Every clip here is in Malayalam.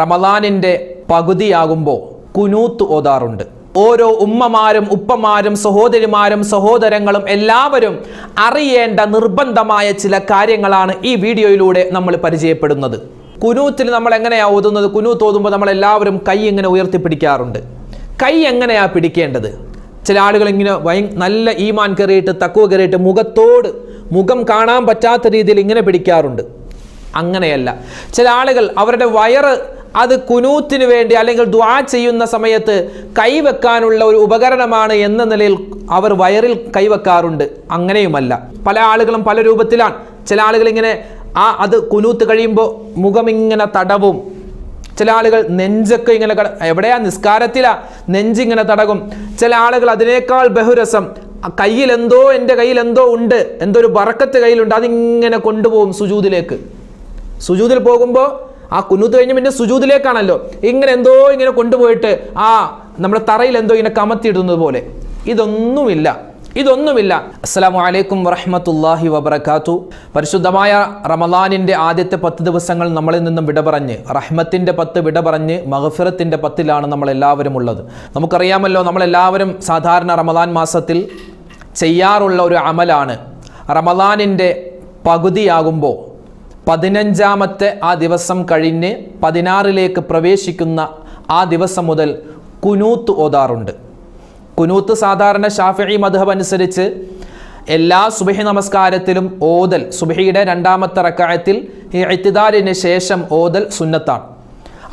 റമദാനിന്റെ പകുതിയാകുമ്പോൾ കുനൂത്ത് ഓതാറുണ്ട്. ഓരോ ഉമ്മമാരും ഉപ്പമാരും സഹോദരിമാരും സഹോദരങ്ങളും എല്ലാവരും അറിയേണ്ട നിർബന്ധമായ ചില കാര്യങ്ങളാണ് ഈ വീഡിയോയിലൂടെ നമ്മൾ പരിചയപ്പെടുന്നത്. കുനൂത്തിൽ നമ്മൾ എങ്ങനെയാണ് ഓതുന്നത്? കുനൂത്ത് ഓതുമ്പോൾ നമ്മൾ എല്ലാവരും കൈ ഇങ്ങനെ ഉയർത്തിപ്പിടിക്കാറുണ്ട്. കൈ എങ്ങനെയാ പിടിക്കേണ്ടത്? ചില ആളുകൾ ഇങ്ങനെ ഭയ നല്ല ഈമാൻ കയറിയിട്ട് തക്കുവ കയറിയിട്ട് മുഖത്തോട് മുഖം കാണാൻ പറ്റാത്ത രീതിയിൽ ഇങ്ങനെ പിടിക്കാറുണ്ട്. അങ്ങനെയല്ല. ചില ആളുകൾ അവരുടെ വയറ് അത് കുനൂത്തിന് വേണ്ടി അല്ലെങ്കിൽ ദ്വാ ചെയ്യുന്ന സമയത്ത് കൈവെക്കാനുള്ള ഒരു ഉപകരണമാണ് എന്ന നിലയിൽ അവർ വയറിൽ കൈവെക്കാറുണ്ട്. അങ്ങനെയുമല്ല. പല ആളുകളും പല രൂപത്തിലാണ്. ചില ആളുകൾ ഇങ്ങനെ ആ അത് കുനൂത്ത് കഴിയുമ്പോൾ മുഖം ഇങ്ങനെ തടവും. ചില ആളുകൾ നെഞ്ചൊക്കെ ഇങ്ങനെ എവിടെയാ? നിസ്കാരത്തിലാ. നെഞ്ചിങ്ങനെ തടകും. ചില ആളുകൾ അതിനേക്കാൾ ബഹുരസം കയ്യിൽ എന്തോ എന്റെ കയ്യിൽ എന്തോ ഉണ്ട് എന്തോ ഒരു ബറക്കത്ത് കയ്യിലുണ്ട് അതിങ്ങനെ കൊണ്ടുപോകും സുജൂതിലേക്ക്. സുജൂതിൽ പോകുമ്പോൾ ആ കുന്നൂത്ത് കഴിഞ്ഞ് പിന്നെ സുജൂതിലേക്കാണല്ലോ. ഇങ്ങനെ എന്തോ ഇങ്ങനെ കൊണ്ടുപോയിട്ട് ആ നമ്മുടെ തറയിൽ എന്തോ ഇങ്ങനെ കമത്തിയിടുന്നത് പോലെ. ഇതൊന്നുമില്ല. ഇതൊന്നുമില്ല. അസ്സലാമു അലൈക്കും വറഹമത്തല്ലാഹി വബർക്കാത്തു പരിശുദ്ധമായ റമദാനിന്റെ ആദ്യത്തെ പത്ത് ദിവസങ്ങൾ നമ്മളിൽ നിന്നും വിട പറഞ്ഞ് റഹ്മത്തിന്റെ പത്ത് വിട പറഞ്ഞ് മഹഫിറത്തിന്റെ പത്തിലാണ് നമ്മളെല്ലാവരും ഉള്ളത്. നമുക്കറിയാമല്ലോ നമ്മളെല്ലാവരും സാധാരണ റമദാൻ മാസത്തിൽ ചെയ്യാറുള്ള ഒരു അമലാണ്. റമദാനിന്റെ പകുതിയാകുമ്പോൾ പതിനഞ്ചാമത്തെ ആ ദിവസം കഴിഞ്ഞ് പതിനാറിലേക്ക് പ്രവേശിക്കുന്ന ആ ദിവസം മുതൽ കുനൂത്ത് ഓതാറുണ്ട്. കുനൂത്ത് സാധാരണ ഷാഫി മധബ് അനുസരിച്ച് എല്ലാ സുബഹി നമസ്കാരത്തിലും ഓതൽ സുബഹിയുടെ രണ്ടാമത്തെ റക്കായത്തിൽ ഈ എത്തിദാലിന് ശേഷം ഓതൽ സുന്നത്താണ്.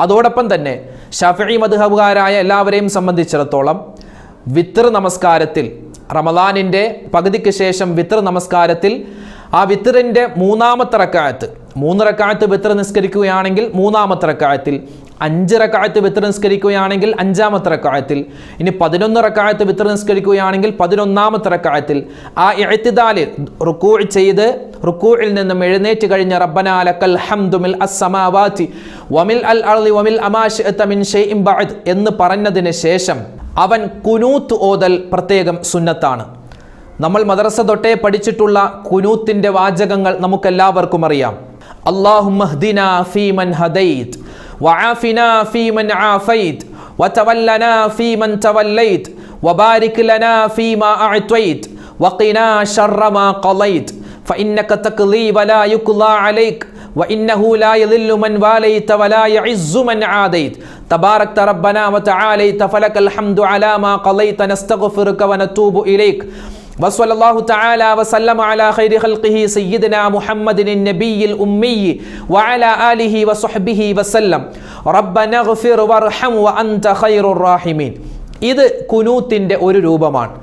അതോടൊപ്പം തന്നെ ഷാഫി മധുഹബുകാരായ എല്ലാവരെയും സംബന്ധിച്ചിടത്തോളം വിത്തർ നമസ്കാരത്തിൽ റമദാനിന്റെ പകുതിക്ക് ശേഷം വിത്തർ നമസ്കാരത്തിൽ ആ വിത്തറിന്റെ മൂന്നാമത്തെ റക്കായത്ത് മൂന്ന് റക്കായത്ത് വിത്തർ നിസ്കരിക്കുകയാണെങ്കിൽ മൂന്നാമത്തെ റക്കായത്തിൽ അഞ്ച് റക്കായത്ത് വിത്തർ നിസ്കരിക്കുകയാണെങ്കിൽ അഞ്ചാമത്തെ റക്കായത്തിൽ ഇനി പതിനൊന്ന് റക്കായത്ത് വിത്തർ നിസ്കരിക്കുകയാണെങ്കിൽ പതിനൊന്നാമത്തെ റക്കായത്തിൽ ആ എഴുത്തിതാൽ റുക്കൂ ചെയ്ത് റുക്കൂയിൽ നിന്നും എഴുന്നേറ്റ് കഴിഞ്ഞ റബ്ബന ഹംദുമിൽ അസ്സമാവാതി വമിൽ അൽ അർളി വമിൽ അമാഷ് മിൻ ഷൈഇൻ ബഅദ് എന്ന് പറഞ്ഞതിന് ശേഷം അവൻ കുനൂത്ത് ഓതൽ പ്രത്യേകം സുന്നത്താണ്. നമ്മൾ മദ്രസ തൊട്ടേ പഠിച്ചിട്ടുള്ള കുനൂത്തിന്റെ വാചകങ്ങൾ നമുക്കെല്ലാവർക്കും അറിയാം അള്ളാഹുമഹ്ദിന ഫീമൻ ഹദൈത് വആഫിന ഫീമൻ ആഫൈത് وتولنا فيمن توليت وبارك لنا فيما أعطيت وقنا شر ما قضيت فإنك تقضي ولا يقضى عليك وإنه لا يذل من واليت ولا يعز من عاديت تباركت ربنا وتعاليت فلك الحمد على ما قضيت نستغفرك ونتوب إليك വസ്വല്ലാഹു തആല വസല്ലമ അലാ ഖൈരി ഖൽഖിഹി സയ്യിദന മുഹമ്മദിൻ നബിയിൽ ഉമ്മി വഅല ആലിഹി വസ്വഹ്ബിഹി വസല്ലം. റബ്ബന ഗഫിർ വർഹം വഅൻത ഖൈറുർ റാഹിമീൻ. ഇത് കുനൂത്തിന്റെ ഒരു രൂപമാണ്.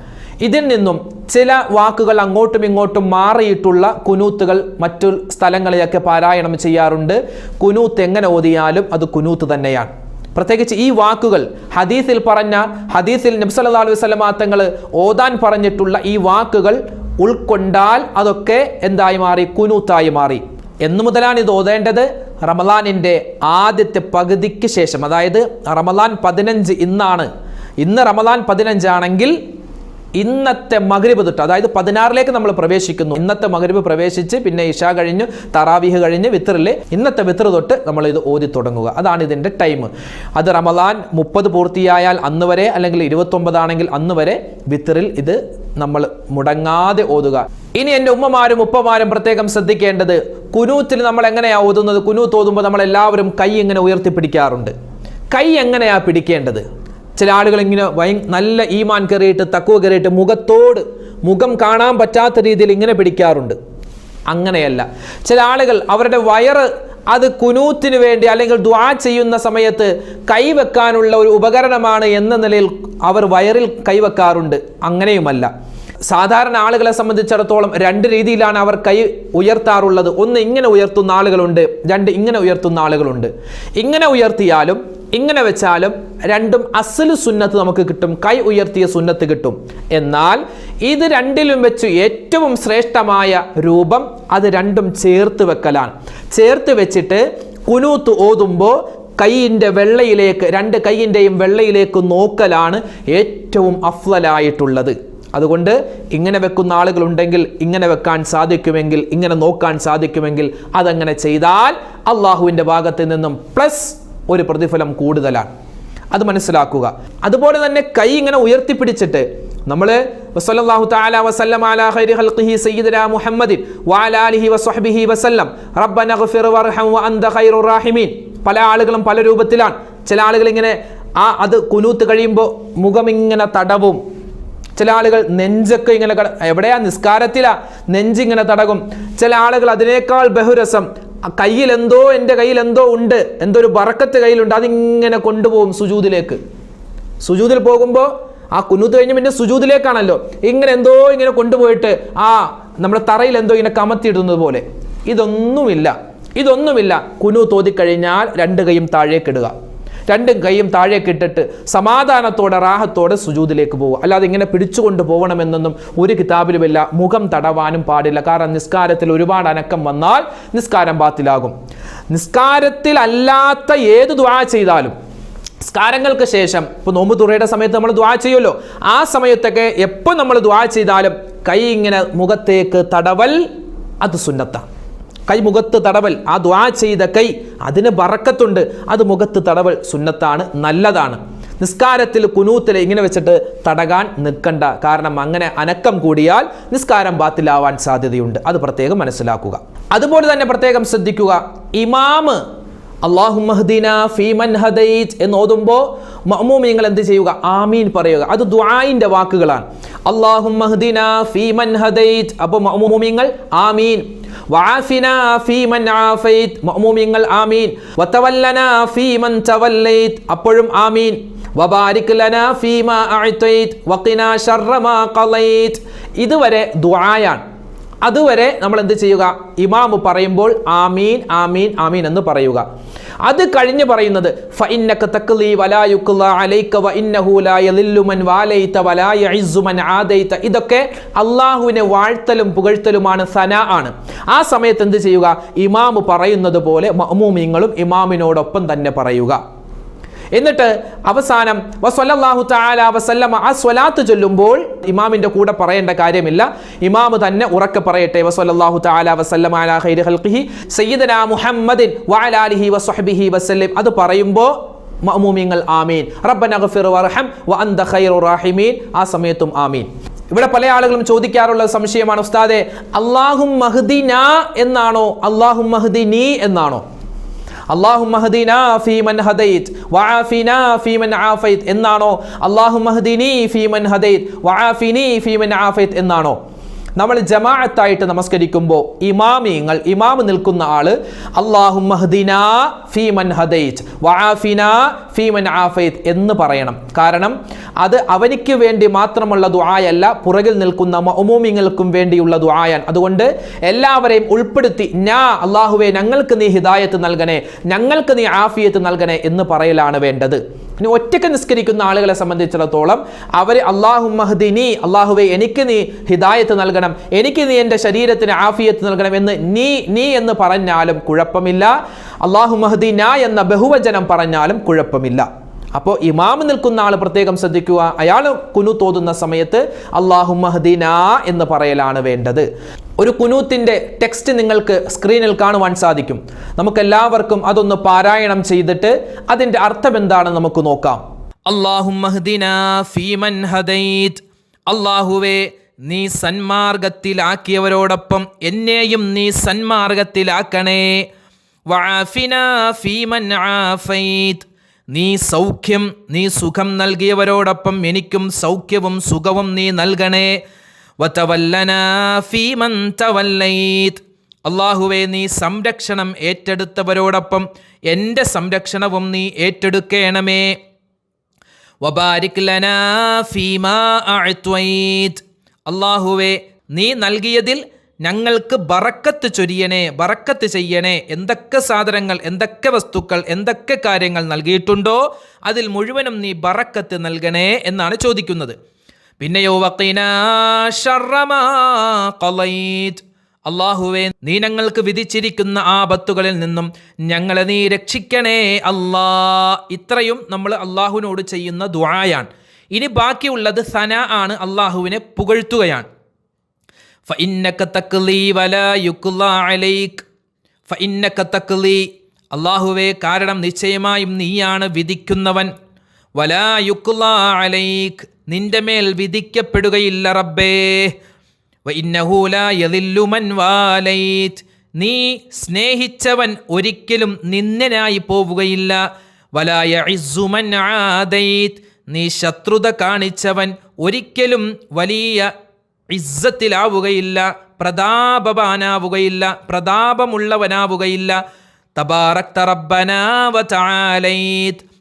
ഇതിൽ നിന്നും ചില വാക്കുകൾ അങ്ങോട്ടും ഇങ്ങോട്ടും മാറിയിട്ടുള്ള കുനൂത്തുകൾ മറ്റു സ്ഥലങ്ങളിലൊക്കെ പാരായണം ചെയ്യാറുണ്ട്. കുനൂത്ത് എങ്ങനെ ഓതിയാലും അത് കുനൂത്ത് തന്നെയാണ്. പ്രത്യേകിച്ച് ഈ വാക്കുകൾ ഹദീസിൽ പറഞ്ഞ ഹദീസിൽ നബ്സല്ലാ അലൈഹി സ്വലമാ ഓതാൻ പറഞ്ഞിട്ടുള്ള ഈ വാക്കുകൾ ഉൾക്കൊണ്ടാൽ അതൊക്കെ എന്തായി മാറി? കുനൂത്തായി മാറി. എന്നു മുതലാണ് ഇത് ഓതേണ്ടത്. റമലാനിന്റെ ആദ്യത്തെ പകുതിക്ക് ശേഷം അതായത് റമലാൻ പതിനഞ്ച് ഇന്നാണ്. ഇന്ന് റമലാൻ പതിനഞ്ചാണെങ്കിൽ ഇന്നത്തെ മകരിബ് തൊട്ട് അതായത് പതിനാറിലേക്ക് നമ്മൾ പ്രവേശിക്കുന്നു. ഇന്നത്തെ മകരിബ് പ്രവേശിച്ച് പിന്നെ ഇഷ കഴിഞ്ഞ് തറാവിഹ് കഴിഞ്ഞ് വിത്തറിലെ ഇന്നത്തെ വിത്തർ തൊട്ട് നമ്മൾ ഇത് ഓതി തുടങ്ങുക. അതാണ് ഇതിന്റെ ടൈം. അത് റമദാൻ മുപ്പത് പൂർത്തിയായാൽ അന്ന് വരെ അല്ലെങ്കിൽ ഇരുപത്തൊമ്പതാണെങ്കിൽ അന്ന് വരെ വിത്തറിൽ ഇത് നമ്മൾ മുടങ്ങാതെ ഓതുക. ഇനി എന്റെ ഉമ്മമാരും ഉപ്പമാരും പ്രത്യേകം ശ്രദ്ധിക്കേണ്ടത് കുനൂത്തിൽ നമ്മൾ എങ്ങനെയാണ് ഓതുന്നത്? കുനൂത്ത് ഓതുമ്പോൾ നമ്മൾ എല്ലാവരും കൈ ഇങ്ങനെ ഉയർത്തിപ്പിടിക്കാറുണ്ട്. കൈ എങ്ങനെയാ പിടിക്കേണ്ടത്? ചില ആളുകൾ ഇങ്ങനെ നല്ല ഈമാൻ കയറിയിട്ട് തക്കുവ കയറിയിട്ട് മുഖത്തോട് മുഖം കാണാൻ പറ്റാത്ത രീതിയിൽ ഇങ്ങനെ പിടിക്കാറുണ്ട്. അങ്ങനെയല്ല. ചില ആളുകൾ അവരുടെ വയറ് അത് കുനൂത്തിന് വേണ്ടി അല്ലെങ്കിൽ ദ്വാ ചെയ്യുന്ന സമയത്ത് കൈവെക്കാനുള്ള ഒരു ഉപകരണമാണ് എന്ന നിലയിൽ അവർ വയറിൽ കൈവെക്കാറുണ്ട്. അങ്ങനെയുമല്ല. സാധാരണ ആളുകളെ സംബന്ധിച്ചിടത്തോളം രണ്ട് രീതിയിലാണ് അവർ കൈ ഉയർത്താറുള്ളത്. ഒന്ന് ഇങ്ങനെ ഉയർത്തുന്ന ആളുകളുണ്ട് രണ്ട് ഇങ്ങനെ ഉയർത്തുന്ന ആളുകളുണ്ട്. ഇങ്ങനെ ഉയർത്തിയാലും ഇങ്ങനെ വെച്ചാലും രണ്ടും അസൽ സുന്നത്ത് നമുക്ക് കിട്ടും കൈ ഉയർത്തിയ സുന്നത്ത് കിട്ടും. എന്നാൽ ഇത് രണ്ടിലും വെച്ച് ഏറ്റവും ശ്രേഷ്ഠമായ രൂപം അത് രണ്ടും ചേർത്ത് വെക്കലാണ്. ചേർത്ത് വെച്ചിട്ട് കുനൂത്ത് ഓതുമ്പോൾ കൈയിന്റെ വെള്ളയിലേക്ക് രണ്ട് കൈയിന്റെയും വെള്ളയിലേക്ക് നോക്കലാണ് ഏറ്റവും അഫ്ലലായിട്ടുള്ളത് അതുകൊണ്ട് ഇങ്ങനെ വെക്കുന്ന ആളുകളുണ്ടെങ്കിൽ ഇങ്ങനെ വെക്കാൻ സാധിക്കുമെങ്കിൽ ഇങ്ങനെ നോക്കാൻ സാധിക്കുമെങ്കിൽ അതങ്ങനെ ചെയ്താൽ അള്ളാഹുവിന്റെ ഭാഗത്ത് നിന്നും പ്ലസ് ഒരു പ്രതിഫലം കൂടുതലാണ്. അത് മനസ്സിലാക്കുക. അതുപോലെ തന്നെ കൈ ഇങ്ങനെ ഉയർത്തിപ്പിടിച്ചിട്ട് നമ്മൾ അലാ മുഹമ്മദിൻ വസ്വഹ്ബിഹി വഅന്ത റാഹിമീൻ. പല ആളുകളും പല രൂപത്തിലാണ്. ചില ആളുകൾ ഇങ്ങനെ ആ അത് കുനൂത്ത് കഴിയുമ്പോൾ മുഖം ഇങ്ങനെ തടവും. ചില ആളുകൾ നെഞ്ചൊക്കെ ഇങ്ങനെ എവിടെയാ? നിസ്കാരത്തിലാ. നെഞ്ചിങ്ങനെ തടകും. ചില ആളുകൾ അതിനേക്കാൾ ബഹുരസം എന്തോ എന്റെ കയ്യിൽ എന്തോ ഉണ്ട്. എന്തോ ഒരു ബറക്കത്ത് കയ്യിലുണ്ട്. അതിങ്ങനെ കൊണ്ടുപോകും സുജൂതിലേക്ക്. സുജൂതിൽ പോകുമ്പോൾ ആ കുന്നൂത്ത് കഴിഞ്ഞ് പിന്നെ സുജൂതിലേക്കാണല്ലോ. ഇങ്ങനെ എന്തോ ഇങ്ങനെ കൊണ്ടുപോയിട്ട് ആ നമ്മുടെ തറയിൽ എന്തോ ഇങ്ങനെ കമത്തിയിടുന്നത് പോലെ. ഇതൊന്നുമില്ല. ഇതൊന്നുമില്ല. കുനു തോതിക്കഴിഞ്ഞാൽ രണ്ട് കൈയും താഴേക്കിടുക രണ്ടും കൈയും താഴേക്ക് കിട്ടിട്ട് സമാധാനത്തോടെ റാഹത്തോടെ സുജൂതിലേക്ക് പോകുക അല്ലാതെ ഇങ്ങനെ പിടിച്ചുകൊണ്ട് പോകണമെന്നൊന്നും ഒരു കിതാബിലുമില്ല. മുഖം തടവാനും പാടില്ല. കാരണം നിസ്കാരത്തിൽ ഒരുപാട് അനക്കം വന്നാൽ നിസ്കാരം ബാത്തിലാകും. നിസ്കാരത്തിൽ അല്ലാത്ത ഏത് ദ്വാ ചെയ്താലും നിസ്കാരങ്ങൾക്ക് ശേഷം ഇപ്പോൾ നോമ്പ് തുറയുടെ സമയത്ത് നമ്മൾ ദ്വാ ചെയ്യുമല്ലോ. ആ സമയത്തൊക്കെ എപ്പോൾ നമ്മൾ ദ്വാ ചെയ്താലും കൈ ഇങ്ങനെ മുഖത്തേക്ക് തടവൽ അത് സുന്നത്താണ്. കൈ മുഖത്ത് തടവൽ ആ ദ്വാ ചെയ്ത കൈ അതിന് ബറക്കത്തുണ്ട് അത് മുഖത്ത് തടവൽ സുന്നത്താണ് നല്ലതാണ്. നിസ്കാരത്തിൽ കുനൂത്തിൽ ഇങ്ങനെ വെച്ചിട്ട് തടകാൻ നിൽക്കണ്ട. കാരണം അങ്ങനെ അനക്കം കൂടിയാൽ നിസ്കാരം ബാത്തിലാവാൻ സാധ്യതയുണ്ട്. അത് പ്രത്യേകം മനസ്സിലാക്കുക. അതുപോലെ തന്നെ പ്രത്യേകം ശ്രദ്ധിക്കുക. ഇമാമ് അള്ളാഹുമഹദീന ഫീമൻ ഹദൈറ്റ് എന്ന് ഓതുമ്പോൾ മഅ്മൂമിങ്ങൾ എന്ത് ചെയ്യുക? ആമീൻ പറയുക. അത് ദുആഇന്റെ വാക്കുകളാണ്. അള്ളാഹുമഹദീന ഫീമൻ ഹദൈറ്റ് അപ്പോൾ മഅ്മൂമിങ്ങൾ ആമീൻ. വആഫിന ഫീമൻ ആഫൈത്. മഅ്മൂമിങ്ങൾ ആമീൻ. വതവല്ലന ഫീമൻ തവല്ലൈത്. അപ്പോഴും ആമീൻ. വബാരിക് ലന ഫീമാ അഅതൈത് വഖിനാ ശർറ മാ ഖലൈത് ഇതുവരെ ദുആയാണ്. അതുവരെ നമ്മൾ എന്ത് ചെയ്യുക? ഇമാമ് പറയുമ്പോൾ ആമീൻ ആമീൻ ആമീൻ എന്ന് പറയുക. അത് കഴിഞ്ഞ് പറയുന്നത് ഇതൊക്കെ അള്ളാഹുവിനെ വാഴ്ത്തലും പുകഴ്ത്തലുമാണ് സന ആണ്. ആ സമയത്ത് എന്ത് ചെയ്യുക? ഇമാമ് പറയുന്നത് പോലെ മമൂമിങ്ങളും ഇമാമിനോടൊപ്പം തന്നെ പറയുക. എന്നിട്ട് അവസാനം വസ്വല്ലാഹു താല വസല്ലമ ആ സ്വലാത്ത് ചൊല്ലുമ്പോൾ ഇമാമിന്റെ കൂടെ പറയേണ്ട കാര്യമില്ല. ഇമാമ് തന്നെ ഉറക്കെ പറയട്ടെ വസ്വല്ലാഹു താല വസല്ലമ അലാ സയ്യിദന മുഹമ്മദിൻ വഅലാലിഹി വസ്വഹ്ബിഹി വസല്ലം അത് പറയുമ്പോൾ മമൂമിങ്ങൾ ആമീൻ. റബ്ബന ഗഫിർ വർഹം വ അന്ത ഖൈറു റാഹിമീൻ ആ സമയത്തും ആമീൻ. ഇവിടെ പല ആളുകളും ചോദിക്കാറുള്ള സംശയമാണ് ഉസ്താദെ അള്ളാഹും മഹ്ദിന എന്നാണോ അള്ളാഹും മഹ്ദിനി എന്നാണോ? എന്നാണോ? അള്ളാഹു എന്നാണോ? നമ്മൾ ജമാഅത്തായിട്ട് നമസ്കരിക്കുമ്പോൾ ഇമാമിങ്ങൾ ഇമാമ് നിൽക്കുന്ന ആൾ അള്ളാഹു ഫീമൻ ഫീമൻ എന്ന് പറയണം. കാരണം അത് അവനിക്ക് വേണ്ടി മാത്രമുള്ള ദുആയല്ല പുറകിൽ നിൽക്കുന്ന മഅ്മൂമിങ്ങൾക്കും വേണ്ടിയുള്ള ദുആയാണ്. അതുകൊണ്ട് എല്ലാവരെയും ഉൾപ്പെടുത്തി ഞാ അള്ളാഹുവെ ഞങ്ങൾക്ക് നീ ഹിദായത്ത് നൽകണേ ഞങ്ങൾക്ക് നീ ആഫിയത്ത് നൽകണേ എന്ന് പറയലാണ് വേണ്ടത്. ഇനി ഒറ്റയ്ക്ക് നിസ്കരിക്കുന്ന ആളുകളെ സംബന്ധിച്ചിടത്തോളം അവർ അള്ളാഹു മഹദിനി അള്ളാഹുവെ എനിക്ക് നീ ഹിദായത്ത് നൽകണം എനിക്ക് നീ എന്റെ ശരീരത്തിന് ആഫിയത്ത് നൽകണം എന്ന് നീ നീ എന്ന് പറഞ്ഞാലും കുഴപ്പമില്ല. അള്ളാഹു മഹദീന എന്ന ബഹുവചനം പറഞ്ഞാലും കുഴപ്പമില്ല. അപ്പോൾ ഇമാമ് നിൽക്കുന്ന ആൾ പ്രത്യേകം ശ്രദ്ധിക്കുക. അയാൾ കുനു തോതുന്ന സമയത്ത് അള്ളാഹു മഹദീന എന്ന് പറയലാണ് വേണ്ടത്. ഒരു കുനൂത്തിന്റെ ടെക്സ്റ്റ് നിങ്ങൾക്ക് സ്ക്രീനിൽ കാണുവാൻ സാധിക്കും. നമുക്കെല്ലാവർക്കും അതൊന്ന് പാരായണം ചെയ്തിട്ട് അതിന്റെ അർത്ഥം എന്താണെന്ന് നമുക്ക് നോക്കാം. അള്ളാഹു ഫീമൻ ഹദൈത്. അള്ളാഹുവേ നീ സന്മാർഗത്തിലാക്കിയവരോടൊപ്പം എന്നെയും നീ സന്മാർഗത്തിലാക്കണേ. വാഫിന ഫീമൻ ആഫൈത്. നീ സൗഖ്യം നീ സുഖം നൽകിയവരോടൊപ്പം എനിക്കും സൗഖ്യവും സുഖവും നീ നൽകണേ. അള്ളാഹുവെ നീ സംരക്ഷണം ഏറ്റെടുത്തവരോടൊപ്പം എന്റെ സംരക്ഷണവും നീ ഏറ്റെടുക്കേണമേ. വബാരിക് ഫീമാ അള്ളാഹുവെ നീ നൽകിയതിൽ ഞങ്ങൾക്ക് ബറക്കത്ത് ചൊരിയണേ ബറക്കത്ത് ചെയ്യണേ. എന്തൊക്കെ സാധനങ്ങൾ എന്തൊക്കെ വസ്തുക്കൾ എന്തൊക്കെ കാര്യങ്ങൾ നൽകിയിട്ടുണ്ടോ അതിൽ മുഴുവനും നീ ബറക്കത്ത് നൽകണേ എന്നാണ് ചോദിക്കുന്നത്. പിന്നെ അള്ളാഹുവെ നീ ഞങ്ങൾക്ക് വിധിച്ചിരിക്കുന്ന ആപത്തുകളിൽ നിന്നും ഞങ്ങളെ നീ രക്ഷിക്കണേ അല്ലാ. ഇത്രയും നമ്മൾ അള്ളാഹുവിനോട് ചെയ്യുന്ന ദ്വായാണ് ഇനി ബാക്കിയുള്ളത് സന ആണ് അള്ളാഹുവിനെ പുകഴ്ത്തുകയാണ്. ഫഇന്നക തക്ലി വലാ യുക്ലാ അലൈക് ഫഇന്നക തക്ലി അള്ളാഹുവേ കാരണം നിശ്ചയമായും നീയാണ് വിധിക്കുന്നവൻ. വലായുക്കുല്ലാ അലൈക്. നിന്റെ മേൽ വിധിക്കപ്പെടുകയില്ല റബ്ബേ. നീ സ്നേഹിച്ചവൻ ഒരിക്കലും നിന്ദനായി പോവുകയില്ല. വലായ ഇസുമൻ ആദൈത്. നീ ശത്രുത കാണിച്ചവൻ ഒരിക്കലും വലിയ ഇസ്സത്തിലാവുകയില്ല പ്രതാപവാനാവുകയില്ല പ്രതാപമുള്ളവനാവുകയില്ല. തബാറക്ത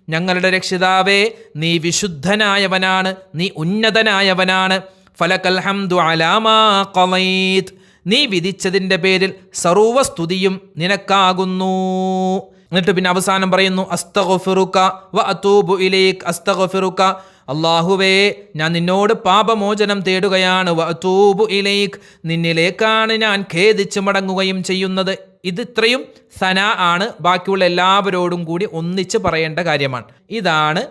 ഞങ്ങളുടെ രക്ഷിതാവേ നീ വിശുദ്ധനായവനാണ് നീ ഉന്നതനായവനാണ്. ഫലക്കൽ ഹംദു ഖളൈത് നീ വിധിച്ചതിന്റെ പേരിൽ സർവസ്തുതിയും നിനക്കാകുന്നു. എന്നിട്ട് പിന്നെ അവസാനം പറയുന്നു അസ്തഗഫിറുക വ അതൂബു ഇലൈക് അസ്തഗഫിറുക. അള്ളാഹുവേ ഞാൻ നിന്നോട് പാപമോചനം തേടുകയാണ്. വ അതൂബു ഇലൈക്. നിന്നിലേക്കാണ് ഞാൻ ഖേദിച്ച് മടങ്ങുകയും ചെയ്യുന്നത്. ഇത് ഇത്രയും സന ആണ്. ബാക്കിയുള്ള എല്ലാവരോടും കൂടി ഒന്നിച്ച് പറയേണ്ട കാര്യമാണ്. ഇതാണ്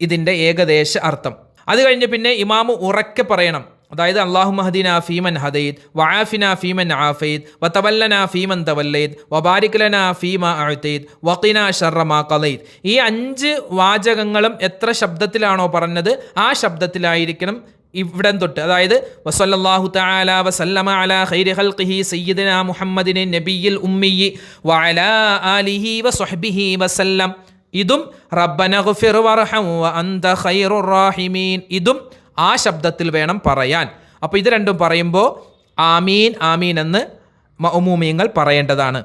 ഇതിന്റെ ഏകദേശ അർത്ഥം. അത് കഴിഞ്ഞ് പിന്നെ ഇമാമു ഉറക്കെ പറയണം. അതായത് അള്ളാഹു മഹദീന ഫീമൻ ഹദീദ് വആഫിന ഫീമൻ ആഫീദ് വതവല്ലന ഫീമൻ തവല്ലീദ് വബാരിക്ലന ഫീമ അഴുത്തൈദ് വഖിന ഷർറമാ കലൈദ് ഈ അഞ്ച് വാചകങ്ങളും എത്ര ശബ്ദത്തിലാണോ പറഞ്ഞത് ആ ശബ്ദത്തിലായിരിക്കണം ഇവിടം തൊട്ട്. അതായത് വസല്ലല്ലാഹു തആല വസല്ലമ അലാ ഖൈരി ഖൽഖിഹി സയ്യിദിന മുഹമ്മദിനെ നബിയിൽ ഉമ്മിയി വഅലാ ആലിഹി വസ്വഹ്ബിഹി വസല്ലം. ഇതും റബ്ബന ഗഫിർ വർഹം വ അന്ത ഖൈറുർ റാഹിമീൻ. ഇതും ആ ശബ്ദത്തിൽ വേണം പറയാൻ. അപ്പോൾ ഇത് രണ്ടും പറയുമ്പോൾ ആമീൻ ആമീൻ എന്ന് മൗമൂമിയങ്ങൾ പറയേണ്ടതാണ്.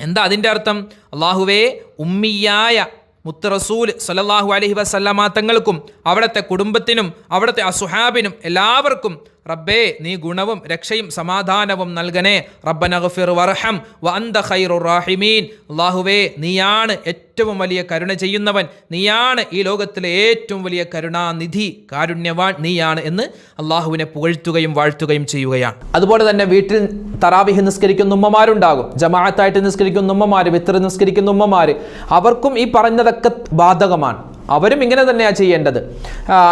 എന്താ അതിന്റെ അർത്ഥം? അള്ളാഹുവേ ഉമ്മിയായ മുത്ത് റസൂൽ സലല്ലാഹു അലൈഹി വസല്ലമ തങ്ങൾക്കും അവിടുത്തെ കുടുംബത്തിനും അവിടുത്തെ അസുഹാബിനും എല്ലാവർക്കും റബ്ബേ നീ ഗുണവും രക്ഷയും സമാധാനവും നൽകണേ. റബ്ബന ഗഫിർ വർഹം വ അന്ത ഖൈറു റാഹിമീൻ. അള്ളാഹുവേ നീയാണ് ഏറ്റവും വലിയ കരുണ ചെയ്യുന്നവൻ. നീയാണ് ഈ ലോകത്തിലെ ഏറ്റവും വലിയ കരുണാനിധി കാരുണ്യവാൻ നീയാണ് എന്ന് അള്ളാഹുവിനെ പുകഴ്ത്തുകയും വാഴ്ത്തുകയും ചെയ്യുകയാണ്. അതുപോലെ തന്നെ വീട്ടിൽ തറാവിഹ് നിസ്കരിക്കുന്ന ഉമ്മമാരുണ്ടാകും. ജമാഅത്തായിട്ട് നിസ്കരിക്കുന്ന ഉമ്മമാർ വിത്ര നിസ്കരിക്കുന്ന ഉമ്മമാർ അവർക്കും ഈ പറഞ്ഞതൊക്കെ ബാധകമാണ്. അവരും ഇങ്ങനെ തന്നെയാണ് ചെയ്യേണ്ടത്.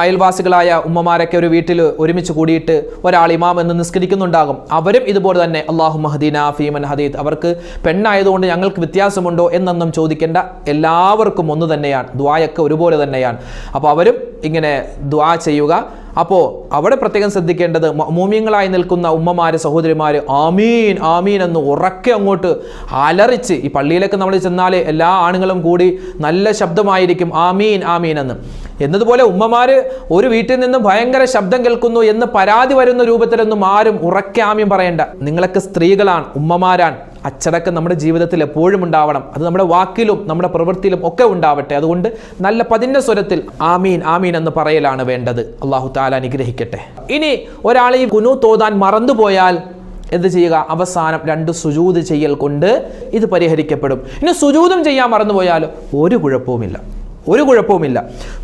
അയൽവാസികളായ ഉമ്മമാരൊക്കെ ഒരു വീട്ടിൽ ഒരുമിച്ച് കൂടിയിട്ട് ഒരാൾ ഇമാം എന്ന് നിസ്കരിക്കുന്നുണ്ടാകും. അവരും ഇതുപോലെ തന്നെ അള്ളാഹു മഹദീന ഫീമൻ ഹദീദ് അവർക്ക് പെണ്ണായതുകൊണ്ട് ഞങ്ങൾക്ക് വ്യത്യാസമുണ്ടോ എന്നൊന്നും ചോദിക്കേണ്ട എല്ലാവർക്കും ഒന്ന് തന്നെയാണ് ദ്വായൊക്കെ ഒരുപോലെ തന്നെയാണ്. അപ്പോൾ അവരും ഇങ്ങനെ ദ്വാ ചെയ്യുക അപ്പോൾ അവിടെ പ്രത്യേകം ശ്രദ്ധിക്കേണ്ടത് മൂമ്യങ്ങളായി നിൽക്കുന്ന ഉമ്മമാര് സഹോദരിമാര് ആമീൻ ആമീൻ എന്ന് ഉറക്കെ അങ്ങോട്ട് അലറിച്ച് ഈ പള്ളിയിലേക്ക് നമ്മൾ ചെന്നാൽ എല്ലാ ആണുങ്ങളും കൂടി നല്ല ശബ്ദമായിരിക്കും. ആമീൻ ആമീൻ എന്ന്. എന്നതുപോലെ ഉമ്മമാർ ഒരു വീട്ടിൽ നിന്നും ഭയങ്കര ശബ്ദം കേൾക്കുന്നു എന്ന് പരാതി വരുന്ന രൂപത്തിലൊന്നും ആരും ഉറക്കെ ആമീൻ പറയണ്ട. നിങ്ങളൊക്കെ സ്ത്രീകളാണ് ഉമ്മമാരാണ്. അച്ചടക്കം നമ്മുടെ ജീവിതത്തിൽ എപ്പോഴും ഉണ്ടാവണം. അത് നമ്മുടെ വാക്കിലും നമ്മുടെ പ്രവൃത്തിയിലും ഒക്കെ ഉണ്ടാവട്ടെ. അതുകൊണ്ട് നല്ല പതിന്റെ സ്വരത്തിൽ ആമീൻ ആമീൻ എന്ന് പറയലാണ് വേണ്ടത്. അള്ളാഹു താല അനുഗ്രഹിക്കട്ടെ. ഇനി ഒരാൾ ഈ കുനു തോതാൻ മറന്നുപോയാൽ എന്ത് ചെയ്യുക? അവസാനം രണ്ട് സുജൂത് ചെയ്യൽ കൊണ്ട് ഇത് പരിഹരിക്കപ്പെടും. ഇനി സുജൂതും ചെയ്യാൻ മറന്നുപോയാൽ ഒരു കുഴപ്പവുമില്ല. ഒരു കുഴപ്പവുമില്ല.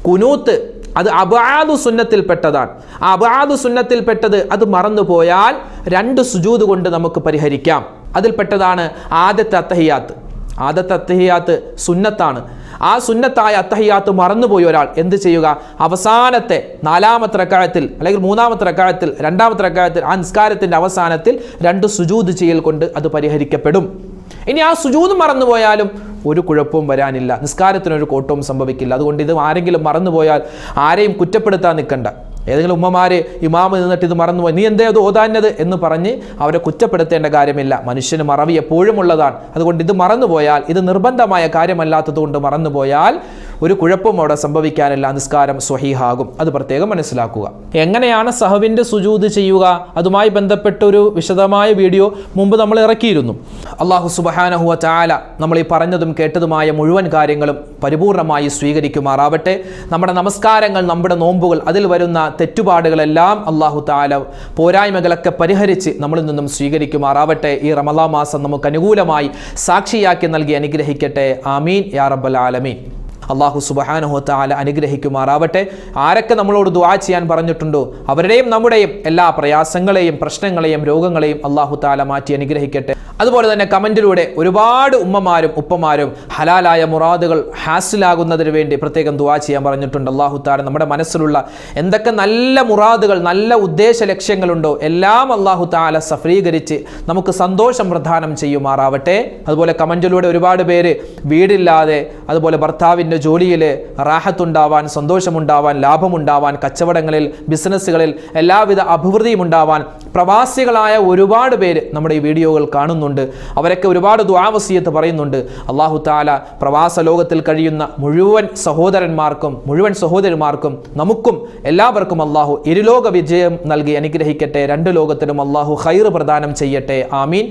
കുനൂത്ത് അത് അബാദു സുന്നത്തിൽപ്പെട്ടതാണ് ആ അബാദു സുന്നത്തിൽപ്പെട്ടത് അത് മറന്നുപോയാൽ രണ്ട് സുജൂത് കൊണ്ട് നമുക്ക് പരിഹരിക്കാം. അതിൽപ്പെട്ടതാണ് ആദ്യത്തെ അത്തഹിയാത്ത്. ആദ്യത്തെ അത്തഹിയാത്ത് സുന്നത്താണ്. ആ സുന്നത്തായ അത്തഹിയാത്ത് മറന്നുപോയി ഒരാൾ. എന്ത് ചെയ്യുക? അവസാനത്തെ നാലാമത്തെ റക്കായത്തിൽ അല്ലെങ്കിൽ മൂന്നാമത്തെ റക്കായത്തിൽ രണ്ടാമത്തെ റക്കായത്തിൽ ആ നിസ്കാരത്തിന്റെ അവസാനത്തിൽ രണ്ട് സുജൂത് ചെയ്യൽ കൊണ്ട് അത് പരിഹരിക്കപ്പെടും. ഇനി ആ സുജൂത് മറന്നുപോയാലും ഒരു കുഴപ്പവും വരാനില്ല. നിസ്കാരത്തിനൊരു കോട്ടവും സംഭവിക്കില്ല. അതുകൊണ്ട് ഇത് ആരെങ്കിലും മറന്നുപോയാൽ ആരെയും കുറ്റപ്പെടുത്താൻ നിൽക്കണ്ട. ഏതെങ്കിലും ഉമ്മമാര് ഇമാമ് നിന്നിട്ട് ഇത് മറന്നുപോയി. നീ എന്തേ അത് ഓതാഞ്ഞത് എന്ന് പറഞ്ഞ് അവരെ കുറ്റപ്പെടുത്തേണ്ട കാര്യമില്ല. മനുഷ്യന് മറവി എപ്പോഴും ഉള്ളതാണ്. അതുകൊണ്ട് ഇത് മറന്നുപോയാൽ ഇത് നിർബന്ധമായ കാര്യമല്ലാത്തതുകൊണ്ട് മറന്നുപോയാൽ ഒരു കുഴപ്പവും അവിടെ സംഭവിക്കാനില്ല. നിസ്കാരം സ്വഹീഹാകും. അത് പ്രത്യേകം മനസ്സിലാക്കുക. എങ്ങനെയാണ് സഹവിന്റെ സുജൂത് ചെയ്യുക? അതുമായി ബന്ധപ്പെട്ട ഒരു വിശദമായ വീഡിയോ മുമ്പ് നമ്മൾ ഇറക്കിയിരുന്നു. അള്ളാഹു സുബഹാനഹുവ ചാല നമ്മൾ ഈ പറഞ്ഞതും കേട്ടതുമായ മുഴുവൻ കാര്യങ്ങളും പരിപൂർണമായി സ്വീകരിക്കുമാറാവട്ടെ. നമ്മുടെ നമസ്കാരങ്ങൾ നമ്മുടെ നോമ്പുകൾ അതിൽ വരുന്ന തെറ്റുപാടുകളെല്ലാം അള്ളാഹു താല പോരായ്മകളൊക്കെ പരിഹരിച്ച് നമ്മളിൽ നിന്നും സ്വീകരിക്കുമാറാവട്ടെ. ഈ റമലാ മാസം നമുക്ക് അനുകൂലമായി സാക്ഷിയാക്കി നൽകി അനുഗ്രഹിക്കട്ടെ. ആമീൻ. യാ റബ്ബൽ ആലമീൻ. അള്ളാഹു സുബഹാനഹു താല അനുഗ്രഹിക്കുമാറാവട്ടെ. ആരൊക്കെ നമ്മളോട് ദുആ ചെയ്യാൻ പറഞ്ഞിട്ടുണ്ടോ അവരുടെയും നമ്മുടെയും എല്ലാ പ്രയാസങ്ങളെയും പ്രശ്നങ്ങളെയും രോഗങ്ങളെയും അള്ളാഹു താല മാറ്റി അനുഗ്രഹിക്കട്ടെ. അതുപോലെ തന്നെ കമന്റിലൂടെ ഒരുപാട് ഉമ്മമാരും ഉപ്പമാരും ഹലാലായ മുറാദുകൾ ഹാസിലാകുന്നതിന് വേണ്ടി പ്രത്യേകം ദുവാ ചെയ്യാൻ പറഞ്ഞിട്ടുണ്ട്. അള്ളാഹു താര നമ്മുടെ മനസ്സിലുള്ള എന്തൊക്കെ നല്ല മുറാദുകൾ നല്ല ഉദ്ദേശ ലക്ഷ്യങ്ങളുണ്ടോ എല്ലാം അള്ളാഹു താല സഫലീകരിച്ച് നമുക്ക് സന്തോഷം പ്രദാനം ചെയ്യുമാറാവട്ടെ. അതുപോലെ കമന്റിലൂടെ ഒരുപാട് പേര് വീടില്ലാതെ അതുപോലെ ഭർത്താവിന്റെ ജോലിയിൽ റാഹത്തുണ്ടാവാൻ സന്തോഷമുണ്ടാവാൻ ലാഭമുണ്ടാവാൻ കച്ചവടങ്ങളിൽ ബിസിനസ്സുകളിൽ എല്ലാവിധ അഭിവൃദ്ധിയും ഉണ്ടാവാൻ പ്രവാസികളായ ഒരുപാട് പേര് നമ്മുടെ ഈ വീഡിയോകൾ കാണുന്നുണ്ട് അവരൊക്കെ ഒരുപാട് ദ്വാവസീയത്ത് പറയുന്നുണ്ട്. അള്ളാഹു താല പ്രവാസ ലോകത്തിൽ കഴിയുന്ന മുഴുവൻ സഹോദരന്മാർക്കും മുഴുവൻ സഹോദരിമാർക്കും നമുക്കും എല്ലാവർക്കും അള്ളാഹു ഇരുലോക വിജയം നൽകി അനുഗ്രഹിക്കട്ടെ. രണ്ട് ലോകത്തിലും അള്ളാഹു ഖൈർ പ്രദാനം ചെയ്യട്ടെ. ആമീൻ.